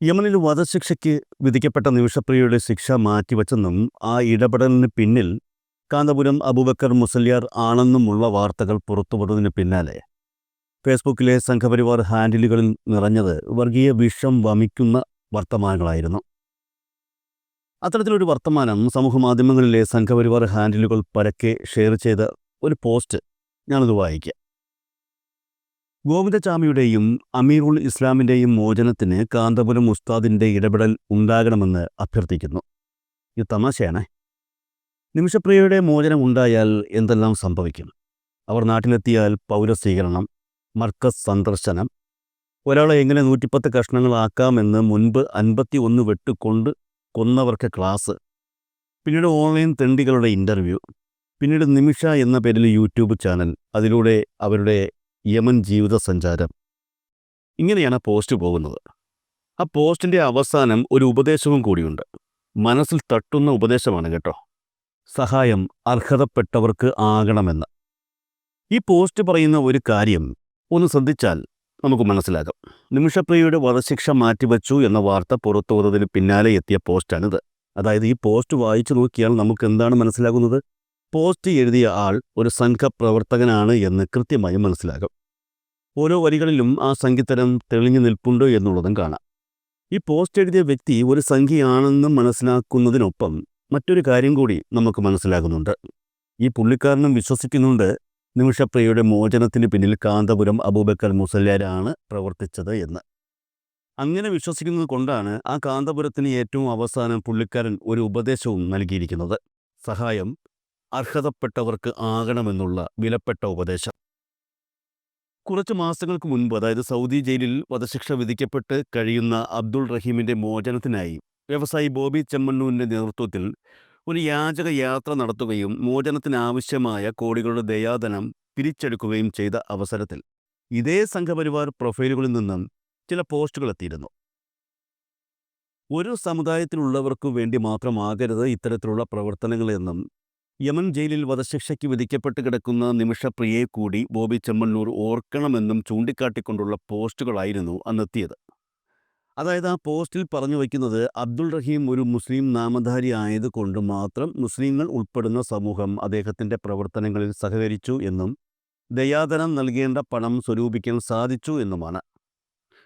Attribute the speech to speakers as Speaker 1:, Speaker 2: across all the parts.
Speaker 1: യമനിൽ വധശിക്ഷയ്ക്ക് വിധിക്കപ്പെട്ട നിമിഷപ്രിയയുടെ ശിക്ഷ മാറ്റിവെച്ചെന്നും ആ ഇടപെടലിന് പിന്നിൽ കാന്തപുരം അബൂബക്കർ മുസലിയാർ ആണെന്നുമുള്ള വാർത്തകൾ പുറത്തുവന്നതിന് പിന്നാലെ. ഫേസ്ബുക്കിലെ സംഘപരിവാർ ഹാൻഡിലുകളിൽ നിറഞ്ഞത് വർഗീയ വിഷം വമിക്കുന്ന വർത്തമാനങ്ങളായിരുന്നു. അത്തരത്തിലൊരു വർത്തമാനം സമൂഹമാധ്യമങ്ങളിലെ സംഘപരിവാർ ഹാൻഡിലുകൾ പരക്കെ ഷെയർ ചെയ്ത ഒരു പോസ്റ്റ് ഞാനത് വായിക്കാം. ഗോവിന്ദചാമിയുടെയും അമീറുൽ ഇസ്ലാമിന്റെയും മോചനത്തിന് കാന്തപുരം ഉസ്താദിന്റെ ഇടപെടൽ ഉണ്ടാകണമെന്ന് അഭ്യർത്ഥിക്കുന്നു. ഇത് തമാശയാണ്. നിമിഷപ്രിയയുടെ മോചനം ഉണ്ടായാൽ എന്തെല്ലാം സംഭവിക്കും? അവർ നാട്ടിലെത്തിയാൽ പൗരസ്വീകരണം മർക്കസ് സന്ദർശനം. ഒരാളെ എങ്ങനെ നൂറ്റിപ്പത്ത് കഷ്ണങ്ങളാക്കാമെന്ന് മുൻപ് അൻപത്തി ഒന്ന് വെട്ടുകൊണ്ട് കൊന്നവർക്ക് ക്ലാസ്. പിന്നീട് ഓൺലൈൻ തെണ്ടികളുടെ ഇന്റർവ്യൂ പിന്നീട് നിമിഷ എന്ന പേരിൽ യൂട്യൂബ് ചാനൽ. അതിലൂടെ അവരുടെ യമൻ ജീവിത സഞ്ചാരം ഇങ്ങനെയാണ് പോസ്റ്റ് പോകുന്നത്. ആ പോസ്റ്റിന്റെ അവസാനം ഒരു ഉപദേശവും കൂടിയുണ്ട്. മനസ്സിൽ തട്ടുന്ന ഉപദേശമാണ് കേട്ടോ. സഹായം അർഹതപ്പെട്ടവർക്ക് ആകണമെന്ന്. ഈ പോസ്റ്റ് പറയുന്ന ഒരു കാര്യം ഒന്ന് ശ്രദ്ധിച്ചാൽ നമുക്ക് മനസ്സിലാകും. നിമിഷപ്രിയയുടെ വധശിക്ഷ മാറ്റിവെച്ചു എന്ന വാർത്ത പുറത്തു വന്നതിന് പിന്നാലെ എത്തിയ പോസ്റ്റാണിത്. അതായത് ഈ പോസ്റ്റ് വായിച്ചു നോക്കിയാൽ നമുക്ക് എന്താണ് മനസ്സിലാകുന്നത്? പോസ്റ്റ് എഴുതിയ ആൾ ഒരു സംഘപ്രവർത്തകനാണ് എന്ന് കൃത്യമായി മനസ്സിലാകും. ഓരോ വരികളിലും ആ സംഗീതരം തെളിഞ്ഞു നിൽപ്പുണ്ടോ എന്നുള്ളതും കാണാം. ഈ പോസ്റ്റ് എഴുതിയ വ്യക്തി ഒരു സംഖ്യയാണെന്ന് മനസ്സിലാക്കുന്നതിനൊപ്പം മറ്റൊരു കാര്യം കൂടി നമുക്ക് മനസ്സിലാകുന്നുണ്ട്. ഈ പുള്ളിക്കാരനും വിശ്വസിക്കുന്നുണ്ട് നിമിഷപ്രിയയുടെ മോചനത്തിന് പിന്നിൽ കാന്തപുരം അബൂബക്കർ മുസല്യാരാണ് പ്രവർത്തിച്ചത് എന്ന്. അങ്ങനെ വിശ്വസിക്കുന്നത് കൊണ്ടാണ് ആ കാന്തപുരത്തിന് ഏറ്റവും അവസാനം പുള്ളിക്കാരൻ ഒരു ഉപദേശവും നൽകിയിരിക്കുന്നത്. സഹായം അർഹതപ്പെട്ടവർക്ക് ആകണമെന്നുള്ള വിലപ്പെട്ട ഉപദേശം. കുറച്ച് മാസങ്ങൾക്ക് മുൻപ് അതായത് സൗദി ജയിലിൽ വധശിക്ഷ വിധിക്കപ്പെട്ട് കഴിയുന്ന അബ്ദുൾ റഹീമിന്റെ മോചനത്തിനായി വ്യവസായി ബോബി ചെമ്മണ്ണൂരിന്റെ നേതൃത്വത്തിൽ ഒരു യാചക യാത്ര നടത്തുകയും മോചനത്തിനാവശ്യമായ കോടികളുടെ ദയാധനം പിരിച്ചെടുക്കുകയും ചെയ്ത അവസരത്തിൽ ഇതേ സംഘപരിവാർ പ്രൊഫൈലുകളിൽ നിന്നും ചില പോസ്റ്റുകൾ എത്തിയിരുന്നു. ഒരു സമുദായത്തിലുള്ളവർക്കു വേണ്ടി മാത്രമാകരുത് ഇത്തരത്തിലുള്ള പ്രവർത്തനങ്ങളെന്നും യമൻ ജയിലിൽ വധശിക്ഷയ്ക്ക് വിധിക്കപ്പെട്ട് കിടക്കുന്ന നിമിഷപ്രിയയെ കൂടി ബോബി ചെമ്മണ്ണൂർ ഓർക്കണമെന്നും ചൂണ്ടിക്കാട്ടിക്കൊണ്ടുള്ള പോസ്റ്റുകളായിരുന്നു അന്നെത്തിയത്. അതായത് ആ പോസ്റ്റിൽ പറഞ്ഞു വയ്ക്കുന്നത് അബ്ദുൾ റഹീം ഒരു മുസ്ലിം നാമധാരി ആയതുകൊണ്ട് മാത്രം മുസ്ലിങ്ങൾ ഉൾപ്പെടുന്ന സമൂഹം അദ്ദേഹത്തിന്റെ പ്രവർത്തനങ്ങളിൽ സഹകരിച്ചു എന്നും ദയാധനം നൽകേണ്ട പണം സ്വരൂപിക്കാൻ സാധിച്ചു എന്നുമാണ്.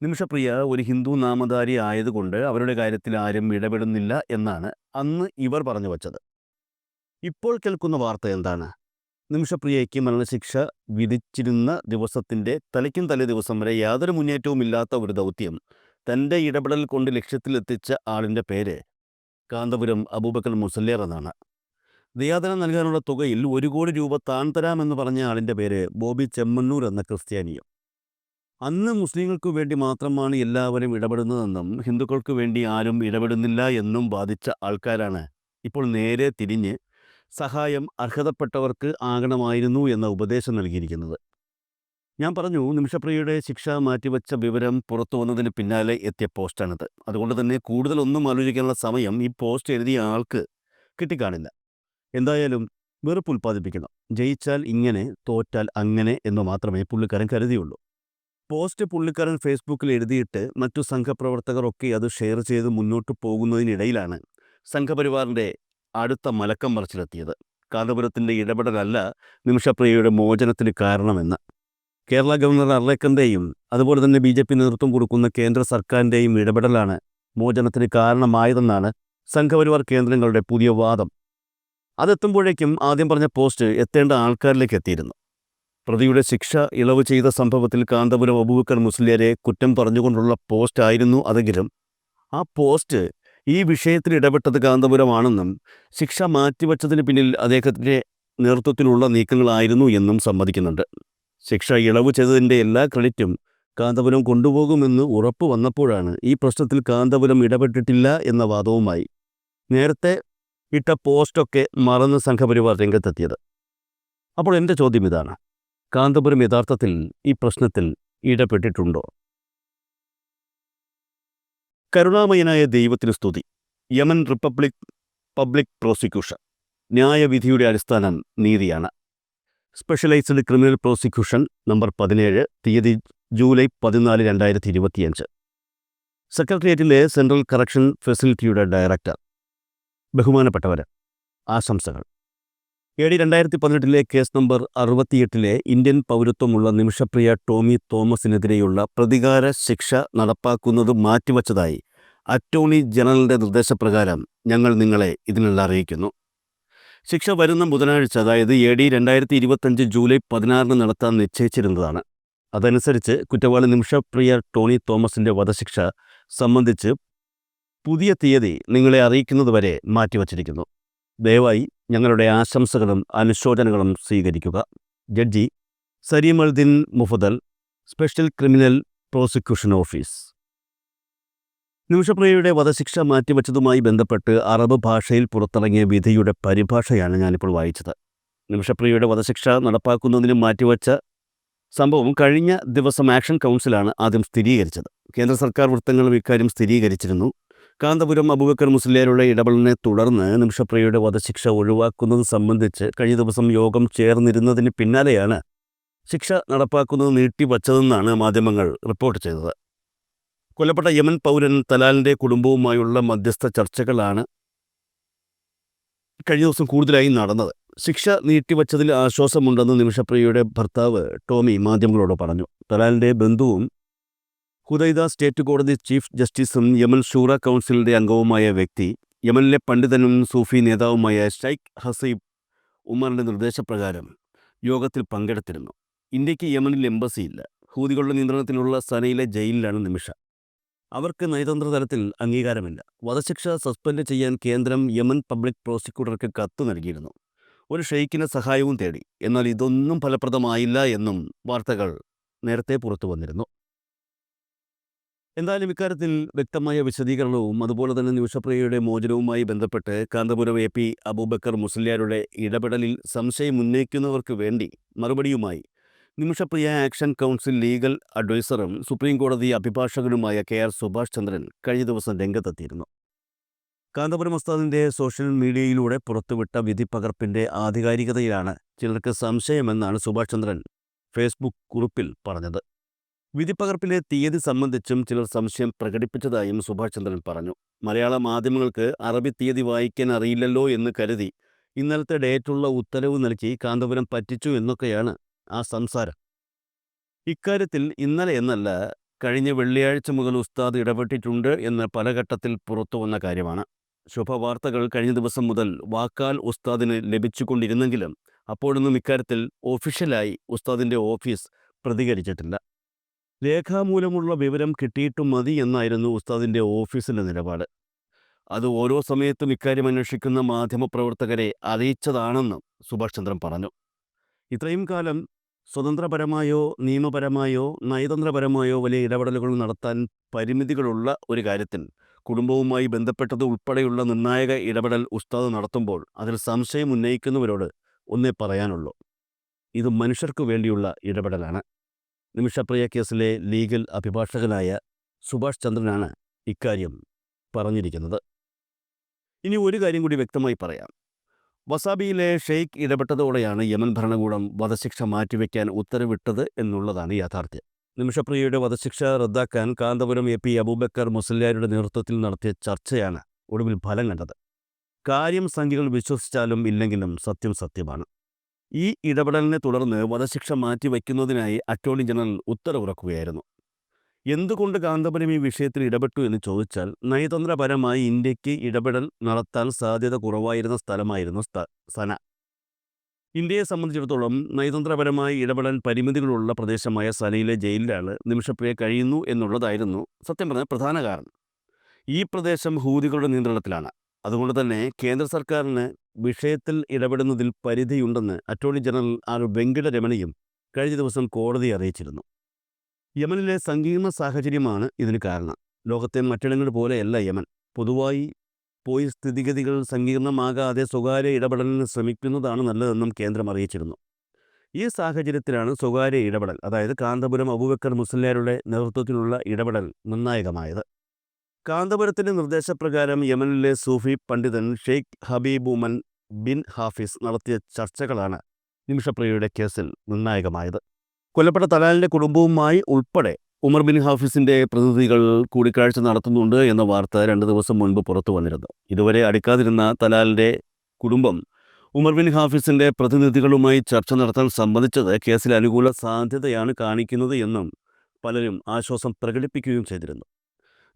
Speaker 1: നിമിഷപ്രിയ ഒരു ഹിന്ദു നാമധാരി ആയതുകൊണ്ട് അവരുടെ കാര്യത്തിൽ ആരും ഇടപെടുന്നില്ല എന്നാണ് അന്ന് ഇവർ പറഞ്ഞു വച്ചത്. ഇപ്പോൾ കേൾക്കുന്ന വാർത്ത എന്താണ്? നിമിഷപ്രിയയ്ക്ക് മരണശിക്ഷ വിധിച്ചിരുന്ന ദിവസത്തിന്റെ തലയ്ക്കും തലേ ദിവസം വരെ യാതൊരു മുന്നേറ്റവും ഇല്ലാത്ത ഒരു ദൗത്യം. തന്റെ ഇടപെടൽ കൊണ്ട് ലക്ഷ്യത്തിലെത്തിച്ച ആളിന്റെ പേര് കാന്തപുരം അബൂബക്കർ മുസല്ലേർ എന്നാണ്. ദയാദനം നൽകാനുള്ള തുകയിൽ ഒരു കോടി രൂപ താൻ തരാമെന്ന് പറഞ്ഞ ആളിന്റെ പേര് ബോബി ചെമ്മണ്ണൂർ എന്ന ക്രിസ്ത്യാനിയും. അന്ന് മുസ്ലിങ്ങൾക്ക് വേണ്ടി മാത്രമാണ് എല്ലാവരും ഇടപെടുന്നതെന്നും ഹിന്ദുക്കൾക്ക് വേണ്ടി ആരും ഇടപെടുന്നില്ല എന്നും ബാധിച്ച ആൾക്കാരാണ് ഇപ്പോൾ നേരെ തിരിഞ്ഞ് സഹായം അർഹതപ്പെട്ടവർക്ക് ആകണമായിരുന്നു എന്ന ഉപദേശം നൽകിയിരിക്കുന്നത്. ഞാൻ പറഞ്ഞു നിമിഷപ്രിയയുടെ ശിക്ഷ മാറ്റിവെച്ച വിവരം പുറത്തു വന്നതിന് പിന്നാലെ എത്തിയ പോസ്റ്റാണിത്. അതുകൊണ്ട് തന്നെ കൂടുതലൊന്നും ആലോചിക്കാനുള്ള സമയം ഈ പോസ്റ്റ് എഴുതിയ ആൾക്ക് കിട്ടിക്കാണില്ല. എന്തായാലും വെറുപ്പ് ഉൽപ്പാദിപ്പിക്കണം. ജയിച്ചാൽ ഇങ്ങനെ തോറ്റാൽ അങ്ങനെ എന്ന് മാത്രമേ പുള്ളിക്കാരൻ കരുതിയുള്ളൂ. പോസ്റ്റ് പുള്ളിക്കാരൻ ഫേസ്ബുക്കിൽ എഴുതിയിട്ട് മറ്റു സംഘപ്രവർത്തകർ ഒക്കെ അത് ഷെയർ ചെയ്ത് മുന്നോട്ട് പോകുന്നതിനിടയിലാണ് സംഘപരിവാറിന്റെ അടുത്ത മലക്കം മറിച്ചിലെത്തിയത് കാന്തപുരത്തിന്റെ ഇടപെടലല്ല നിമിഷപ്രിയയുടെ മോചനത്തിന് കാരണമെന്ന്. കേരള ഗവർണർ അർലേക്കന്റെയും അതുപോലെ തന്നെ ബി ജെ പി നേതൃത്വം കൊടുക്കുന്ന കേന്ദ്ര സർക്കാരിന്റെയും ഇടപെടലാണ് മോചനത്തിന് കാരണമായതെന്നാണ് സംഘപരിവാർ കേന്ദ്രങ്ങളുടെ പുതിയ വാദം. അതെത്തുമ്പോഴേക്കും ആദ്യം പറഞ്ഞ പോസ്റ്റ് എത്തേണ്ട ആൾക്കാരിലേക്ക് എത്തിയിരുന്നു. പ്രതിയുടെ ശിക്ഷ ഇളവ് ചെയ്ത സംഭവത്തിൽ കാന്തപുരം അബൂബക്കർ മുസ്ലിയരെ കുറ്റം പറഞ്ഞുകൊണ്ടുള്ള പോസ്റ്റ് ആയിരുന്നു അതെങ്കിലും ആ പോസ്റ്റ് ഈ വിഷയത്തിൽ ഇടപെട്ടത് കാന്തപുരമാണെന്നും ശിക്ഷ മാറ്റിവെച്ചതിന് പിന്നിൽ അദ്ദേഹത്തിന്റെ നേതൃത്വത്തിലുള്ള നീക്കങ്ങളായിരുന്നു എന്നും സമ്മതിക്കുന്നുണ്ട്. ശിക്ഷ ഇളവ് ചെയ്തതിന്റെ എല്ലാ ക്രെഡിറ്റും കാന്തപുരം കൊണ്ടുപോകുമെന്ന് ഉറപ്പ് വന്നപ്പോഴാണ് ഈ പ്രശ്നത്തിൽ കാന്തപുരം ഇടപെട്ടിട്ടില്ല എന്ന വാദവുമായി നേരത്തെ ഇട്ട പോസ്റ്റൊക്കെ മറന്ന് സംഘപരിവാർ രംഗത്തെത്തിയത്. അപ്പോൾ എന്റെ ചോദ്യം ഇതാണ് കാന്തപുരം യഥാർത്ഥത്തിൽ ഈ പ്രശ്നത്തിൽ ഇടപെട്ടിട്ടുണ്ടോ? കരുണാമയനായ ദൈവത്തിന് സ്തുതി. Yemen republic public prosecution. ന്യായവിധിയുടെ അടിസ്ഥാനം നീതിയാണ്. സ്പെഷ്യലൈസ്ഡ് ക്രിമിനൽ പ്രോസിക്യൂഷൻ നമ്പർ പതിനേഴ് തീയതി ജൂലൈ പതിനാല് രണ്ടായിരത്തി ഇരുപത്തിയഞ്ച് സെക്രട്ടേറിയറ്റിലെ സെൻട്രൽ കറക്ഷൻ ഫെസിലിറ്റിയുടെ ഡയറക്ടർ. ബഹുമാനപ്പെട്ടവർ ആശംസകൾ. എ ഡി രണ്ടായിരത്തി പതിനെട്ടിലെ കേസ് നമ്പർ അറുപത്തിയെട്ടിലെ ഇന്ത്യൻ പൗരത്വമുള്ള നിമിഷപ്രിയ ടോമി തോമസിനെതിരെയുള്ള പ്രതികാര ശിക്ഷ നടപ്പാക്കുന്നത് മാറ്റിവച്ചതായി അറ്റോർണി ജനറലിന്റെ നിർദ്ദേശപ്രകാരം ഞങ്ങൾ നിങ്ങളെ ഇതിനുള്ള അറിയിക്കുന്നു. ശിക്ഷ വരുന്ന ബുധനാഴ്ച അതായത് എ ഡി രണ്ടായിരത്തി ഇരുപത്തഞ്ച് ജൂലൈ പതിനാറിന് നടത്താൻ നിശ്ചയിച്ചിരുന്നതാണ്. അതനുസരിച്ച് കുറ്റവാളി നിമിഷപ്രിയ ടോണി തോമസിന്റെ വധശിക്ഷ സംബന്ധിച്ച് പുതിയ തീയതി നിങ്ങളെ അറിയിക്കുന്നതുവരെ മാറ്റിവച്ചിരിക്കുന്നു. ദയവായി ഞങ്ങളുടെ ആശംസകളും അനുശോചനങ്ങളും സ്വീകരിക്കുക. ജഡ്ജി സരീമൽദിൻ മുഫദൽ സ്പെഷ്യൽ ക്രിമിനൽ പ്രോസിക്യൂഷൻ ഓഫീസ്. നിമിഷപ്രിയയുടെ വധശിക്ഷ മാറ്റിവെച്ചതുമായി ബന്ധപ്പെട്ട് അറബ് ഭാഷയിൽ പുറത്തിറങ്ങിയ വിധിയുടെ പരിഭാഷയാണ് ഞാനിപ്പോൾ വായിച്ചത്. നിമിഷപ്രിയയുടെ വധശിക്ഷ നടപ്പാക്കുന്നതിന് മാറ്റിവെച്ച സംഭവം കഴിഞ്ഞ ദിവസം ആക്ഷൻ കൗൺസിലാണ് ആദ്യം സ്ഥിരീകരിച്ചത്. കേന്ദ്ര സർക്കാർ വൃത്തങ്ങളും ഇക്കാര്യം സ്ഥിരീകരിച്ചിരുന്നു. കാന്തപുരം അബൂബക്കർ മുസ്ലിയാരുടെ ഇടപെടലിനെ തുടർന്ന് നിമിഷപ്രിയയുടെ വധശിക്ഷ ഒഴിവാക്കുന്നത് സംബന്ധിച്ച് കഴിഞ്ഞ ദിവസം യോഗം ചേർന്നിരുന്നതിന് പിന്നാലെയാണ് ശിക്ഷ നടപ്പാക്കുന്നത് നീട്ടിവച്ചതെന്നാണ് മാധ്യമങ്ങൾ റിപ്പോർട്ട് ചെയ്തത്. കൊല്ലപ്പെട്ട യമൻ പൗരൻ തലാലിന്റെ കുടുംബവുമായുള്ള മധ്യസ്ഥ ചർച്ചകളാണ് കഴിഞ്ഞ ദിവസം കൂടുതലായി നടന്നത്. ശിക്ഷ നീട്ടിവച്ചതിൽ ആശ്വാസമുണ്ടെന്ന് നിമിഷപ്രിയയുടെ ഭർത്താവ് ടോമി മാധ്യമങ്ങളോട് പറഞ്ഞു. തലാലിന്റെ ബന്ധുവും ഹുദൈദ സ്റ്റേറ്റ് കോടതി ചീഫ് ജസ്റ്റിസും യമൻ ഷൂറ കൗൺസിലിന്റെ അംഗവുമായ വ്യക്തി യമനിലെ പണ്ഡിതനും സൂഫി നേതാവുമായ ഷൈഖ് ഹസീബ് ഉമറിന്റെ നിർദ്ദേശപ്രകാരം യോഗത്തിൽ പങ്കെടുത്തിരുന്നു. ഇന്ത്യയ്ക്ക് യമനിൽ എംബസിയില്ല ഹൂതികളുടെ നിയന്ത്രണത്തിലുള്ള സനയിലെ ജയിലിലാണ് നിമിഷ. അവർക്ക് നയതന്ത്ര തലത്തിൽ അംഗീകാരമില്ല. വധശിക്ഷ സസ്പെൻഡ് ചെയ്യാൻ കേന്ദ്രം യമൻ പബ്ലിക് പ്രോസിക്യൂട്ടർക്ക് കത്ത് നൽകിയിരുന്നു. ഒരു ഷെയ്ഖിന് സഹായവും തേടി. എന്നാൽ ഇതൊന്നും ഫലപ്രദമായില്ല എന്നും വാർത്തകൾ നേരത്തെ പുറത്തു വന്നിരുന്നു. എന്തായാലും ഇക്കാര്യത്തിൽ വ്യക്തമായ വിശദീകരണവും അതുപോലെ തന്നെ നിമിഷപ്രിയയുടെ മോചനവുമായി ബന്ധപ്പെട്ട് കാന്തപുരം എ പി അബൂബക്കർ മുസ്ലിയാരുടെ ഇടപെടലിൽ സംശയം ഉന്നയിക്കുന്നവർക്ക് വേണ്ടി മറുപടിയുമായി നിമിഷപ്രിയ ആക്ഷൻ കൗൺസിൽ ലീഗൽ അഡ്വൈസറും സുപ്രീം കോടതി അഭിഭാഷകനുമായ കെ ആർ സുഭാഷ് ചന്ദ്രൻ കഴിഞ്ഞ ദിവസം രംഗത്തെത്തിയിരുന്നു. കാന്തപുരം ഉസ്താദിന്റെ സോഷ്യൽ മീഡിയയിലൂടെ പുറത്തുവിട്ട വിധി പകർപ്പിന്റെ ആധികാരികതയിലാണ് ചിലർക്ക് സംശയമെന്നാണ് സുഭാഷ് ചന്ദ്രൻ ഫേസ്ബുക്ക് കുറിപ്പിൽ പറഞ്ഞത്. വിധിപ്പകർപ്പിലെ തീയതി സംബന്ധിച്ചും ചിലർ സംശയം പ്രകടിപ്പിച്ചതായും സുഭാഷ് ചന്ദ്രൻ പറഞ്ഞു. മലയാള മാധ്യമങ്ങൾക്ക് അറബി തീയതി വായിക്കാൻ അറിയില്ലല്ലോ എന്ന് കരുതി ഇന്നലത്തെ ഡേറ്റുള്ള ഉത്തരവ് നൽകി കാന്തപുരം പറ്റിച്ചു എന്നൊക്കെയാണ് ആ സംസാരം. ഇക്കാര്യത്തിൽ ഇന്നലെ എന്നല്ല കഴിഞ്ഞ വെള്ളിയാഴ്ച മുതൽ ഉസ്താദ് ഇടപെട്ടിട്ടുണ്ട് എന്ന് പല ഘട്ടത്തിൽ പുറത്തു വന്ന കാര്യമാണ്. ശുഭവാർത്തകൾ കഴിഞ്ഞ ദിവസം മുതൽ വാക്കാൽ ഉസ്താദിന് ലഭിച്ചുകൊണ്ടിരുന്നെങ്കിലും അപ്പോഴൊന്നും ഇക്കാര്യത്തിൽ ഒഫീഷ്യലായി ഉസ്താദിന്റെ ഓഫീസ് പ്രതികരിച്ചിട്ടില്ല. രേഖാമൂലമുള്ള വിവരം കിട്ടിയിട്ടും മതി എന്നായിരുന്നു ഉസ്താദിന്റെ ഓഫീസിന്റെ നിലപാട്. അത് ഓരോ സമയത്തും ഇക്കാര്യം അന്വേഷിക്കുന്ന മാധ്യമപ്രവർത്തകരെ അറിയിച്ചതാണെന്നും സുഭാഷ് ചന്ദ്രൻ പറഞ്ഞു. ഇത്രയും കാലം സ്വതന്ത്രപരമായോ നിയമപരമായോ നയതന്ത്രപരമായോ വലിയ ഇടപെടലുകൾ നടത്താൻ പരിമിതികളുള്ള ഒരു കാര്യത്തിൽ കുടുംബവുമായി ബന്ധപ്പെട്ടത് ഉൾപ്പെടെയുള്ള നിർണായക ഇടപെടൽ ഉസ്താദ് നടത്തുമ്പോൾ അതിൽ സംശയം ഉന്നയിക്കുന്നവരോട് ഒന്നേ പറയാനുള്ളൂ. ഇത് മനുഷ്യർക്ക് വേണ്ടിയുള്ള ഇടപെടലാണ്. നിമിഷപ്രിയ കേസിലെ ലീഗൽ അഭിഭാഷകനായ സുഭാഷ് ചന്ദ്രനാണ് ഇക്കാര്യം പറഞ്ഞിരിക്കുന്നത്. ഇനി ഒരു കാര്യം കൂടി വ്യക്തമായി പറയാം. വസാബിയിലെ ഷെയ്ഖ് ഇടപെട്ടതോടെയാണ് യമൻ ഭരണകൂടം വധശിക്ഷ മാറ്റിവെക്കാൻ ഉത്തരവിട്ടത് എന്നുള്ളതാണ് യാഥാർത്ഥ്യം. നിമിഷപ്രിയയുടെ വധശിക്ഷ റദ്ദാക്കാൻ കാന്തപുരം എ പി അബൂബക്കർ മുസ്ലിയാരുടെ നേതൃത്വത്തിൽ നടത്തിയ ചർച്ചയാണ് ഒടുവിൽ ഫലം കണ്ടത്. കാര്യം സംഖ്യകൾ വിശ്വസിച്ചാലും ഇല്ലെങ്കിലും സത്യം സത്യമാണ്. ഈ ഇടപെടലിനെ തുടർന്ന് വധശിക്ഷ മാറ്റിവെക്കുന്നതിനായി അറ്റോർണി ജനറൽ ഉത്തരവിറക്കുകയായിരുന്നു. എന്തുകൊണ്ട് കാന്തപുരം ഈ വിഷയത്തിൽ ഇടപെട്ടു എന്ന് ചോദിച്ചാൽ നയതന്ത്രപരമായി ഇന്ത്യയ്ക്ക് ഇടപെടൽ നടത്താൻ സാധ്യത കുറവായിരുന്ന സ്ഥലമായിരുന്നു സ്ഥ സന. ഇന്ത്യയെ സംബന്ധിച്ചിടത്തോളം നയതന്ത്രപരമായി ഇടപെടൽ പരിമിതികളുള്ള പ്രദേശമായ സനയിലെ ജയിലിലാണ് നിമിഷപ്രിയ കഴിയുന്നു എന്നുള്ളതായിരുന്നു സത്യം പറഞ്ഞ പ്രധാന കാരണം. ഈ പ്രദേശം ഹൂതികളുടെ നിയന്ത്രണത്തിലാണ്. അതുകൊണ്ട് തന്നെ കേന്ദ്ര സർക്കാരിന് വിഷയത്തിൽ ഇടപെടുന്നതിൽ പരിധിയുണ്ടെന്ന് അറ്റോർണി ജനറൽ ആർ വെങ്കിടരമണിയും കഴിഞ്ഞ ദിവസം കോടതിയെ അറിയിച്ചിരുന്നു. യമനിലെ സങ്കീർണ സാഹചര്യമാണ് ഇതിന് കാരണം. ലോകത്തെ മറ്റിടങ്ങൾ പോലെയല്ല യമൻ. പൊതുവായി പോയി സ്ഥിതിഗതികൾ സങ്കീർണമാകാതെ സ്വകാര്യ ഇടപെടലിന് ശ്രമിക്കുന്നതാണ് നല്ലതെന്നും കേന്ദ്രം അറിയിച്ചിരുന്നു. ഈ സാഹചര്യത്തിലാണ് സ്വകാര്യ ഇടപെടൽ അതായത് കാന്തപുരം അബൂബക്കർ മുസ്ലിയാരുടെ നേതൃത്വത്തിലുള്ള ഇടപെടൽ നിർണായകമായത്. കാന്തപുരത്തിന്റെ നിർദ്ദേശപ്രകാരം യമനിലെ സൂഫി പണ്ഡിതൻ ഷെയ്ഖ് ഹബീബുമൻ ബിൻ ഹാഫിസ് നടത്തിയ ചർച്ചകളാണ് നിമിഷപ്രിയയുടെ കേസിൽ നിർണായകമായത്. കൊല്ലപ്പെട്ട തലാലിന്റെ കുടുംബവുമായി ഉൾപ്പെടെ ഉമർ ബിൻ ഹാഫിസിന്റെ പ്രതിനിധികൾ കൂടിക്കാഴ്ച നടത്തുന്നുണ്ട് എന്ന വാർത്ത രണ്ട് ദിവസം മുൻപ് പുറത്തു വന്നിരുന്നു. ഇതുവരെ അടുക്കാതിരുന്ന തലാലിന്റെ കുടുംബം ഉമർ ബിൻ ഹാഫിസിന്റെ പ്രതിനിധികളുമായി ചർച്ച നടത്താൻ സമ്മതിച്ചത് കേസിൽ അനുകൂല സാധ്യതയാണ് കാണിക്കുന്നത് എന്നും പലരും ആശ്വാസം പ്രകടിപ്പിക്കുകയും ചെയ്തിരുന്നു.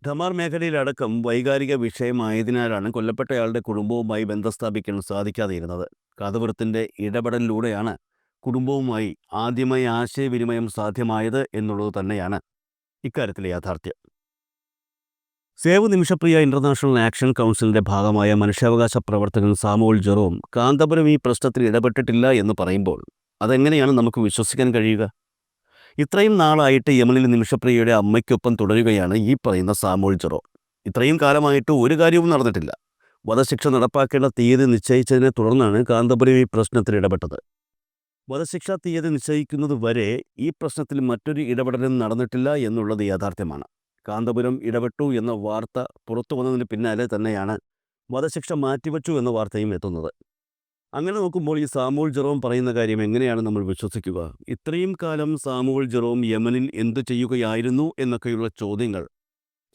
Speaker 1: ധമാർ മേഖലയിലടക്കം വൈകാരിക വിഷയമായതിനാലാണ് കൊല്ലപ്പെട്ടയാളുടെ കുടുംബവുമായി ബന്ധം സ്ഥാപിക്കാൻ സാധിക്കാതിരുന്നത്. കഥപുരത്തിന്റെ ഇടപെടലിലൂടെയാണ് കുടുംബവുമായി ആദ്യമായി ആശയവിനിമയം സാധ്യമായത് എന്നുള്ളത് തന്നെയാണ് ഇക്കാര്യത്തിലെ യാഥാർത്ഥ്യം. സേവ് നിമിഷപ്രിയ ഇന്റർനാഷണൽ ആക്ഷൻ കൗൺസിലിന്റെ ഭാഗമായ മനുഷ്യാവകാശ പ്രവർത്തകൻ സാമോൾ ജെറോം കാന്തപുരം ഈ പ്രശ്നത്തിൽ ഇടപെട്ടിട്ടില്ല എന്ന് പറയുമ്പോൾ അതെങ്ങനെയാണ് നമുക്ക് വിശ്വസിക്കാൻ കഴിയുക? ഇത്രയും നാളായിട്ട് യമനിൽ നിമിഷപ്രിയയുടെ അമ്മയ്ക്കൊപ്പം തുടരുകയാണ് ഈ പറയുന്ന സാമൂൽ ജെറോ. ഇത്രയും കാലമായിട്ട് ഒരു കാര്യവും നടന്നിട്ടില്ല. വധശിക്ഷ നടപ്പാക്കേണ്ട തീയതി നിശ്ചയിച്ചതിനെ തുടർന്നാണ് കാന്തപുരം ഈ പ്രശ്നത്തിൽ ഇടപെട്ടത്. വധശിക്ഷാ തീയതി നിശ്ചയിക്കുന്നത് വരെ ഈ പ്രശ്നത്തിൽ മറ്റൊരു ഇടപെടലും നടന്നിട്ടില്ല എന്നുള്ളത് യാഥാർത്ഥ്യമാണ്. കാന്തപുരം ഇടപെട്ടു എന്ന വാർത്ത പുറത്തു വന്നതിന് പിന്നാലെ തന്നെയാണ് വധശിക്ഷ മാറ്റിവെച്ചു എന്ന വാർത്തയും എത്തുന്നത്. അങ്ങനെ നോക്കുമ്പോൾ ഈ സാമൂൾ ജെറോം പറയുന്ന കാര്യം എങ്ങനെയാണ് നമ്മൾ വിശ്വസിക്കുക? ഇത്രയും കാലം സാമൂൾ ജെറോം യമനിൽ എന്തു ചെയ്യുകയായിരുന്നു എന്നൊക്കെയുള്ള ചോദ്യങ്ങൾ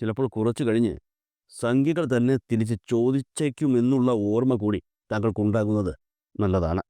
Speaker 1: ചിലപ്പോൾ കുറച്ചു കഴിഞ്ഞ് സംഖ്യകൾ തന്നെ തിരിച്ച് ചോദിച്ചേക്കുമെന്നുള്ള ഓർമ്മ കൂടി താങ്കൾക്കുണ്ടാകുന്നത് നല്ലതാണ്.